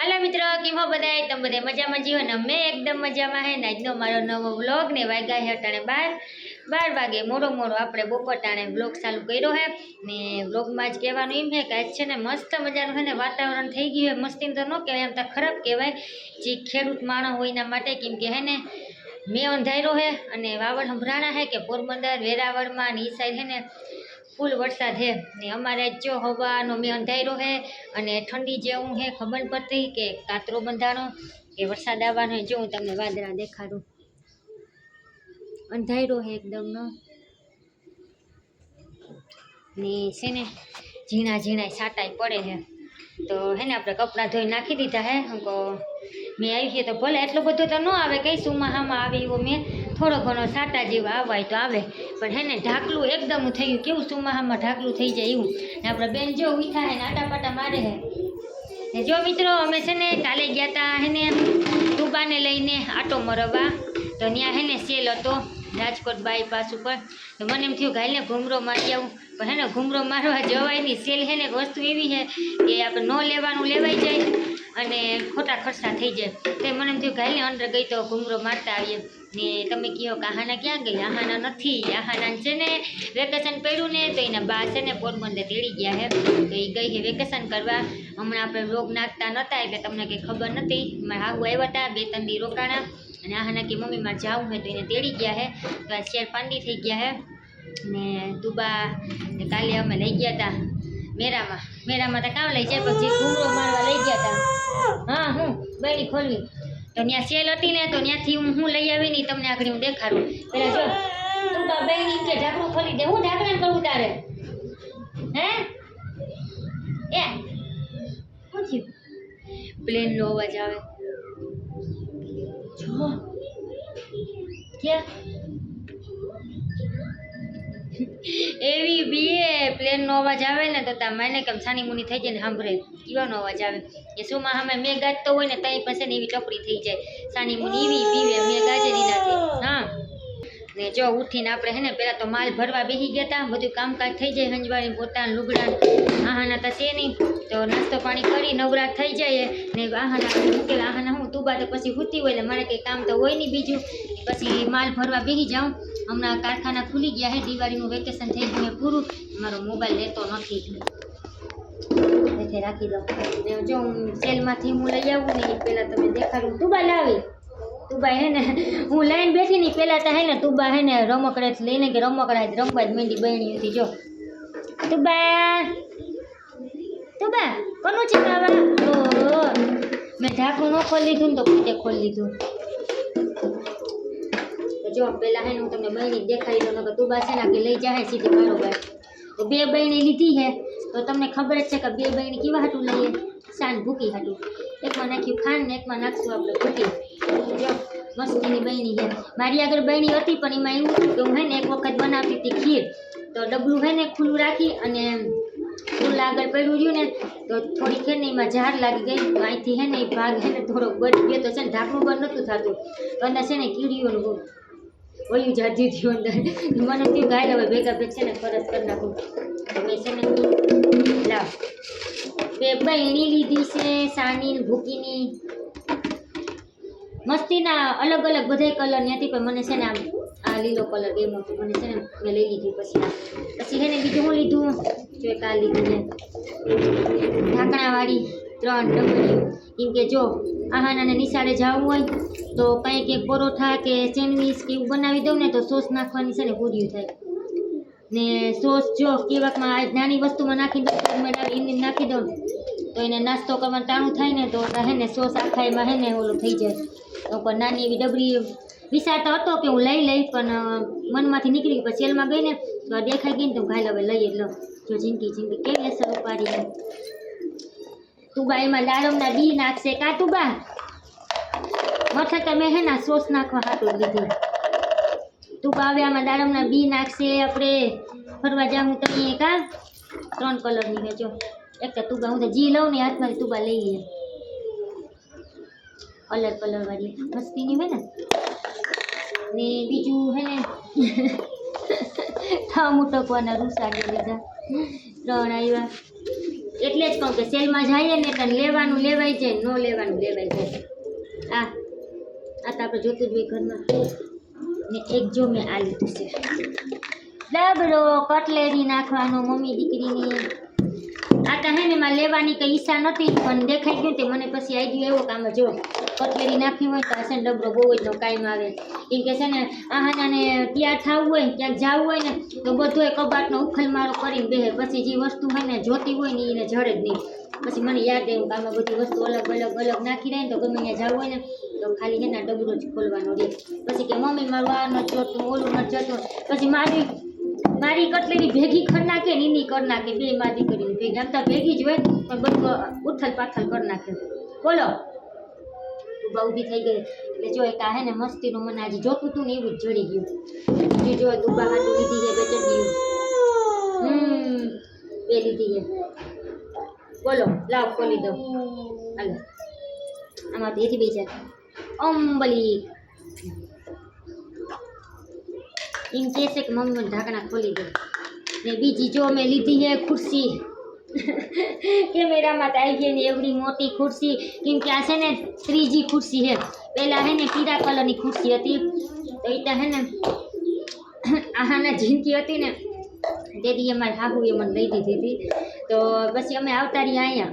હાલો મિત્રો હો બધાય? તમે બધા મજામાં જીવો ને અમે એકદમ મજામાં હે ને? આજનો મારો નવો વ્લોગ ને વાગ્યા હે અટાણે બાર. બાર વાગે મોડો મોડો આપણે બપોર ટાણે વ્લોગ ચાલુ કર્યો હે. ને વ્લોગમાં જ કહેવાનું એમ છે કે આજ છે ને મસ્ત મજાનું છે ને વાતાવરણ થઈ ગયું હે. મસ્તી તો ન કહેવાય એમ તો ખરાબ કહેવાય. જે ખેડૂત માણસ હોય એના માટે કેમ કે હે ને, મેં અંધાર્યો હે અને વાવડ સંભરાણા હે કે પોરબંદર, વેરાવળમાં ને એ સાઈડ હે ને ફૂલ વરસાદ હે. ને અમારે જો હવાનો મેં અંધાયરો હે અને ઠંડી જેવું હે, ખબર પડતી કે કાતરો બંધાણો, કે વરસાદ આવવાનો હે. જો હું તમને વાદળા દેખાડું. અંધાયરો હે એકદમનો. ને છે ને, ઝીણા ઝીણા છાંટાઈ પડે હે. તો હે ને આપણે કપડાં ધોઈ નાખી દીધા હે. હંકો મેં આવી છે તો ભલે એટલો બધો તો ન આવે. કઈ સુમાહામાં આવે એવો મેં. થોડો ઘણો સાટા જેવા આવાય તો આવે. પણ હે ને, ઢાકલું એકદમ થઈ ગયું. કેવું સુમાહામાં ઢાકલું થઈ જાય એવું. ને આપણે બેન જો ઉઠા હે ને, આટાપાટા મારે હે. ને જો મિત્રો, અમે છે ને કાલે ગયા તા હે ને ટુબાને લઈને આટો મરવા. તો ત્યાં હે ને સેલ હતો, રાજકોટ બાયપાસ ઉપર. તો મને એમ થયું ગાયને ઘૂમરો મારી આવું. પણ હે ને, ઘૂમરો મારવા જવાય નહીં સેલ હે ને વસ્તુ એવી છે કે આપણે ન લેવાનું લેવાઈ જાય. અને ખોટા ખર્ચા થઈ જાય. તો મને એમ થયું ગાયને અંદર ગઈ તો ઘૂમરો મારતા આવીએ. ને તમે કહો કે આહાના ક્યાં ગઈ આહાના નથી. આહાના છે ને વેકેશન પડ્યું ને તો એના બા છે ને પોરબંદર તેડી ગયા હે. તો એ ગઈ છે વેકેશન કરવા. હમણાં આપણે રોગ નાખતા નહોતા એટલે તમને કંઈ ખબર નથી. મારા હાગુ આવ્યા હતા બે ત્રણ દી રોકાણા. અને આહાના કે મમ્મી, મારે જવું હોય તો એને તેડી ગયા હે. તો આ શેર પાંડી થઈ ગયા હે. ને દુબા કાલે અમે લઈ ગયા હતા. મેરામાં. મેરામાં તો કામ લઈ જાય પછી ઘૂમરો મારવા લઈ ગયા હતા હા, હું બૈરી ખોલવી. તો ત્યાં સેલ હતી ને, તો ત્યાંથી હું હું લઈ આવી ને તમને આગળ હું દેખાડું. પેલા જો, તું બા બૈરી કે ઢાંકણું ખોલી દે. હું ઢાંકણ કરું તારે? હે? એ, શું થયું? પ્લેનનો અવાજ આવે. જો, ક્યાં? એવી બીએ પ્લેનનો અવાજ આવે ને તો તા મને કેમ સાની મુની થઈ જાય ને સાંભળે. કેવાનો અવાજ આવે. એ શુંમાં સામે મેં ગાજતો હોય ને તઈ પછી ને એવી ટપડી થઈ જાય. સાની મુની એવી પીવે મેં ગાજે દીનાથી હા. ને જો ઉઠીને આપણે હે ને પહેલાં તો માલ ભરવા બેસી ગયા હતા બધું કામકાજ થઈ જાય, હંજવાળી પોતાના લુગડા આહાના તો છે નહીં. તો નાસ્તો પાણી કરી, નવરાત થઈ જાય ને આહાના મૂકેલા આહાના હું તું તો પછી હુતી હોય એટલે મારે કંઈ કામ તો હોય નહીં બીજું. પછી માલ ભરવા બેસી જાઉં. હમણાં કારખાના ખુલી ગયા હે, દિવાળીનું વેકેશન થઈ ગયું પૂરું. મારો મોબાઈલ લેતો નથી. એટલે રાખી દઉં. ને જો હું સેલમાંથી હું લઈ આવું ને એ પહેલાં તમે દેખાડું. તુબા લાવી. તુબા હે ને, હું લઈને બેઠી ની પહેલાં તો હે ને, તુબા હે ને રમકડે લઈને કે રમકડા રમવા જ માંડી બહેણી હતી, જો. તુબા. તુબા, કોનું છે બાબા મેં ઢાંકણું ન ખોલી લીધું ને તો પોતે ખોલી લીધું તો જો પેલા હે ને હું તમને બહેની દેખાડી દઉં કે તું છે ને કે લઈ જાય સીધી ભાઈ. તો બે બહેની લીધી હે. તો તમને ખબર જ છે કે બે બહેની કેવા હાટું લઈએ? સાંજ ભૂકી હાટું. એકમાં નાખ્યું ખાંડ ને એકમાં નાખશું આપણે ભૂકી જો, મસ્તીની બહેણી છે મારી આગળ બહેની હતી, પણ એમાં એવું હતું કે હું હે ને એક વખત બનાવતી હતી ખીર. તો ડબલું હે ને ખુલ્લું રાખી અને ખુલ્લા આગળ પડ્યું રહ્યું ને, તો થોડીક હે ને એમાં ઝાડ લાગી ગઈ. તો અહીંથી હે ને એ ભાગ હે ને થોડોક બળી ગયો તો છે ને ઢાંકણું બંધ નહોતું થતું. અંદર છે ને કીડીઓનું બહુ જાજી થયું અંદર. મને થયું ગાય હવે ભેગા ભેગ છે ને ફરસ કરી નાખું. તો છે ને લાવ બે બહેણી લીધી છે, સાની ભૂકીની. મસ્તીના અલગ અલગ બધાય કલરની હતી, પણ મને છે ને આમ, આ લીલો કલર એમ હતો. મને છે ને મેં લઈ લીધી પછી પછી છે ને બીજું હું લીધું? જો એક આ ને છે. ઢાંકણાવાળી ત્રણ ડબલી કેમ કે જો આહાનાને નિશાળે જવું હોય, તો કંઈક એક પરોઠા કે સેન્ડવીચ કે એવું બનાવી દઉં ને, તો સોસ નાખવાની છે ને પૂર્યું થાય ને સોસ જો કેવાકમાં આ નાની વસ્તુમાં નાખી દઉં એમને નાખી દઉં. તો એને નાસ્તો કરવાનું ટાણું થાય ને, તો હે ને સોસ આખા એમાં હે ને ઓલું થઈ જાય. તો પણ નાની એવી ડબરી વિચાર તો હતો કે હું લઈ લઈ પણ મનમાંથી નીકળી ગઈ. પછી સેલમાં ગઈ ને, તો દેખાઈ ગઈ ને, તો ભાઈ હવે લઈએ લો જો જિંદગી જિંદગી કેવી અસર ઉપાડી એમ તુબા એમાં દાડમના બી નાખશે કા તુબા મથક મેં હે ને સોસ નાખવા હાટું લીધી. તુબા હવે આમાં દાડમના બી નાખશે, આપણે ફરવા જાઉં તમે કા? ત્રણ કલરની છે જો. એક તો તુબા હું તો જી લઉં ને હાથમાંથી તુબા લઈ લે. કલર કલર વાળી. મસ્તીની હોય ને? ને બીજું હે ને? ઠામ ઉટકવાના રૂસા લીધા. ત્રણ આવ્યા એટલે જ કહું કે સેલમાં જઈએ ને એટલે લેવાનું લેવાય જાય, ન લેવાનું લેવાય જાય. આ આ તો આપણે જોતું જ હોય ઘરમાં. ને એક જો મેં આ લીધું છે. ડબરો કટલેરી નાખવાનો, મમ્મી દીકરીની. આ તો હે ને માં લેવાની કંઈ ઈચ્છા નથી પણ દેખાઈ ગયું તે મને પછી આવી ગયું એવો કામ જો. કટલેરી નાખી હોય તો આ છે ને ડબરો બહુ જ કાયમ આવે. કેમ કે છે ને આહાનાને તૈયાર થવું હોય ક્યાંક જવું હોય ને, તો બધોય કબાટનો ઉખલમારો કરીને બેહે. પછી જે વસ્તુ હોય ને જોતી હોય ને એને જડે જ નહીં. પછી મને યાદ આવ્યું કે આમાં બધી વસ્તુ અલગ અલગ અલગ નાખી રહે ને તો ગમે ત્યાં જવું હોય ને, તો ખાલી એના ડબરો જ ખોલવાનો રહે. પછી કે, મમ્મી, મારું આ નથી જોતું, ઓલું નથી જોતું. પછી મારી મારી કટલેરી ભેગી કરી નાખે ને એની કરી નાખે, બે મારી દીકરીની ભેગી. આમ તો ભેગી જ હોય પણ બધું ઉથલ પાથલ કરી નાખે. બોલો. તું બહુ ઊભી થઈ ગઈ એટલે જો એક આ હે ને મસ્તીનું મને આજે જોતું હતું ને એવું જ જડી ગયું. બીજું જો તું બહાર લીધી છે બે ચડ્યું હમ, બે લીધી છે. બોલો, લાવ ખોલી દઉં. હાલો. આમાં તો એથી બે છે. અંબલી એમ કહે છે કે મમ્મી મને ઢાંકણા ખોલી દે ને બીજી જો મેં લીધી છે ખુરશી. કેમેરામાં તો આવી ગઈ ને એવડી મોટી ખુરશી. કેમ કે આ છે ને ત્રીજી ખુરશી છે. પહેલાં હે ને પીળા કલરની ખુરશી હતી. તો એ તો હે ને આહાના જિંદગી હતી ને તેથી હાહુ એ મને લઈ દીધી હતી. તો પછી અમે આવતા રહ્યા અહીંયા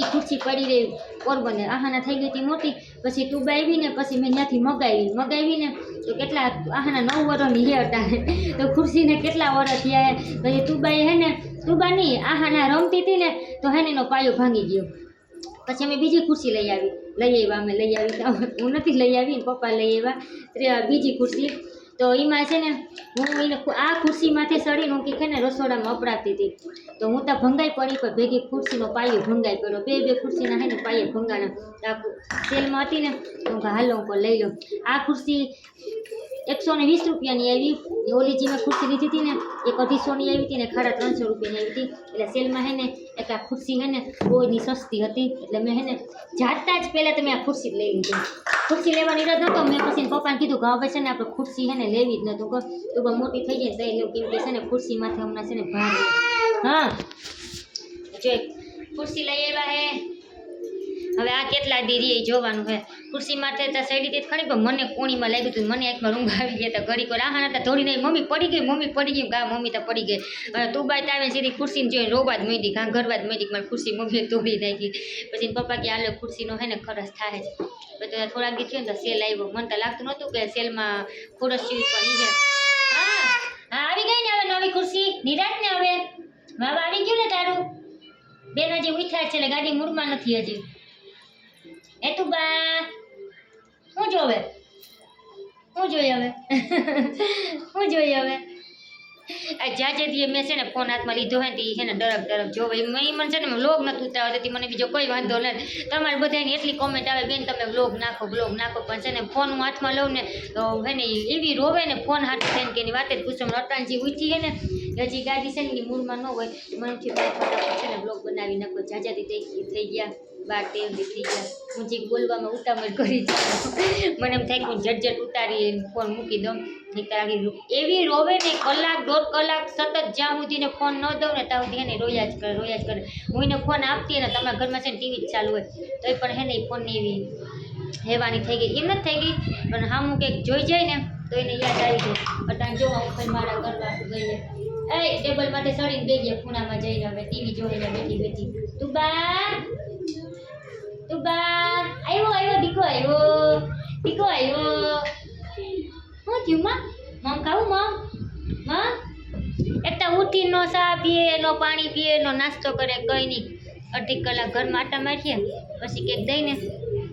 એ ખુરશી પડી રહી, પોરબંદર. આહાના થઈ ગઈ હતી મોટી. પછી ટુબા આવીને પછી મેં ત્યાંથી મગાવી. મગાવીને તો કેટલા આહાના નવ વર્ષની હે હતા તો ખુરશીને કેટલા વર્ષ થયા પછી ટુબાએ હે ને ટુબા નહીં આહાના રમતી હતી ને તો હે એનો પાયો ભાંગી ગયો. પછી અમે બીજી ખુરશી લઈ આવી, લઈ આવ્યા, અમે લઈ આવી. હું નથી લઈ આવી પપ્પા લઈ આવ્યા. બીજી ખુરશી. તો એમાં છે ને હું એને આ ખુરશીમાંથી સડી હું કે ને રસોડામાં અપડાવતી હતી. તો હું તો ભંગાઈ પડી, પણ ભેગી ખુરશીનો પાયો ભંગાઈ પડ્યો બે બે ખુરશીના હે ને પાયે ભંગાણા. સેલમાં હતી ને હું હાલો, હું લઈ લો આ ખુરશી એકસો ને વીસ રૂપિયાની આવી ઓલી જે મેં ખુરશી લીધી હતી ને, એક અઢીસોની આવી હતી ને ખાડા ત્રણસો રૂપિયાની આવી હતી. એટલે સેલમાં હે ને, એક આ ખુરશી હે ને બહુ સસ્તી હતી. એટલે મેં હે ને જાતા જ પહેલાં તમે આ ખુરશી લઈ લીધી. ખુરશી લેવાની રદ હતો, મેં પછી પપ્પાને કીધું કે હવે છે ને આપણે ખુરશી હે ને લેવી જ નહોતું તો બહુ મોટી થઈ જાય તો કેમ કે છે ને ખુરશીમાંથી હમણાં છે ને ભાર. હા. જો ખુરશી લઈ આવ્યા હે. હવે આ કેટલા દીરી એ જોવાનું છે ખુરશી માટે તો સડી તે ખરી, પણ મને કોણીમાં લાગ્યું હતું મને એકમાં રૂંગ આવી ગયા હતા ઘડી કોઈ આહાના તો ધોડી નહીં, મમ્મી પડી ગઈ, મમ્મી પડી ગઈ, ગા મમ્મી તો પડી ગઈ. હવે તું બાય તાવે સીધી ખુરશીને જોઈને રોવા જ માંડી ઘા ગરવા જ માંડી મારી ખુરશી મમ્મીએ તોડી નાખી. પછી પપ્પા કે આલે ખુરશીનો હે ને ખરસ થાય છે. પછી થોડાક દી થયું ને તો સેલ આવ્યો. મને તો લાગતું નહોતું કે સેલમાં ખોરસ સીવી પણ છે. હા હા, આવી ગઈ ને હવે નવી ખુરશી? નિરાશ ને હવે? બાબા આવી ગયું ને તારું? બેન હજી ઉઠ્યા છે ને, ગાડી મૂળમાં નથી હજી. એ તું બા શું જોવે શું જોઈએ હવે શું જોઈએ હવે આ જ્યાં જ્યાંથી મેં છે ને ફોન હાથમાં લીધો હોય ને તે છે ને ડરક ડરક જોવે એમ ઈ મને છે ને વ્લોગ નથી ઉતારવા દેતી મને બીજો કોઈ વાંધો નથી તમારે બધાની એટલી કોમેન્ટ આવે બેન તમે વ્લોગ નાખો વ્લોગ નાખો પણ છે ને ફોન હું હાથમાં લઉં ને તો હે ને ઈ એવી રોવે ને ફોન હાથ થઈને કે એની વાત જ પૂછો મને અટાણજી ઉઠી છે ને હજી ગાડી છે ને એની મૂળમાં ન હોય મને એમ થયું કે ફટાફટ છે ને વ્લોગ બનાવી નાખો જાજાથી થઈ થઈ ગયા બાર તેર દી થઈ હું જે બોલવામાં ઉતામળ કરી જ મને એમ થાય કે હું જટજટ ઉતારી ફોન મૂકી દઉં. આવી એવી રોવે ને કલાક દોઢ કલાક સતત જ્યાં સુધી એને ફોન ન દઉં ને ત્યાં સુધી એને રોયા જ કરે, રોયા જ કરે. હું એને ફોન આપતી ને તમારા ઘરમાં છે ને ટીવી જ ચાલુ હોય, તોય પણ હે ને એ ફોનની એવી હેવાની થઈ ગઈ. એમ નથી થઈ ગઈ, પણ હા હું કંઈક જોઈ જાય ને, તો એને યાદ આવી જાય. અટાણ જો હું ભાઈ મારા ઘરમાં ગઈ એ ટેબલ માટે સડીને બે ગયા ખૂણામાં જઈને હવે ટીવી જોઈને બેઠી બેઠી. તું બા તું બા આવ્યો આવ્યો દીકો આવ્યો દીકો આવ્યો હું થયું, માં? મમ, ખાવું, મમ? મમ? એક તો ઉઠી નો ચા પીએ, નો પાણી પીએ, નો નાસ્તો કરે, કંઈ નહીં. અડધી કલાક ઘરમાં આટા મારીએ, પછી કેક દઈને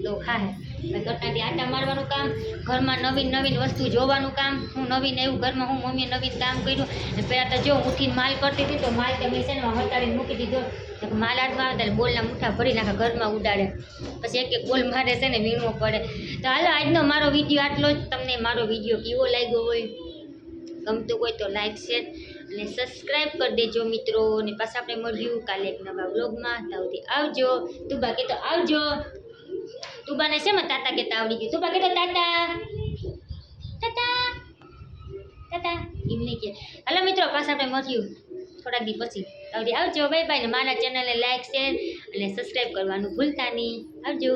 તો ખાહે. ઘરનાથી આટા મારવાનું કામ, ઘરમાં નવીન નવીન વસ્તુ જોવાનું કામ, હું નવીન એવું ઘરમાં, હું મમ્મીએ નવીન કામ કર્યું. ને પહેલાં તો જો ઉઠીને માલ કરતી હતી, તો માલ તમે મિશનમાં હટાવીને મૂકી દીધો. માલ હાથમાં આવે ત્યારે બોલના મુઠ્ઠા ભરી નાખે, ઘરમાં ઉડાડે. પછી એક એક બોલ મારે છે ને વીણવો પડે. તો હાલો, આજનો મારો વીડિયો આટલો જ. તમને મારો વીડિયો કેવો લાગ્યો હોય, ગમતું હોય તો લાઈક શેર અને સબસ્ક્રાઈબ કરી દેજો મિત્રો. અને પાછા આપણે મળ્યું કાલે એક નવા વ્લોગમાં તાવથી આવજો. તું બાકી તો આવજો. તું છે શેમાં તાતા કહેતા આવડી ગયું તું બાકી તો તાતા તાતા તાતા એમ નહીં કે હાલો મિત્રો પાછા આપણે મળ્યું થોડાક દી પછી આવજો બાય બાય ને મારા ચેનલને લાઈક શેર અને સબસ્ક્રાઈબ કરવાનું ભૂલતા નહીં આવજો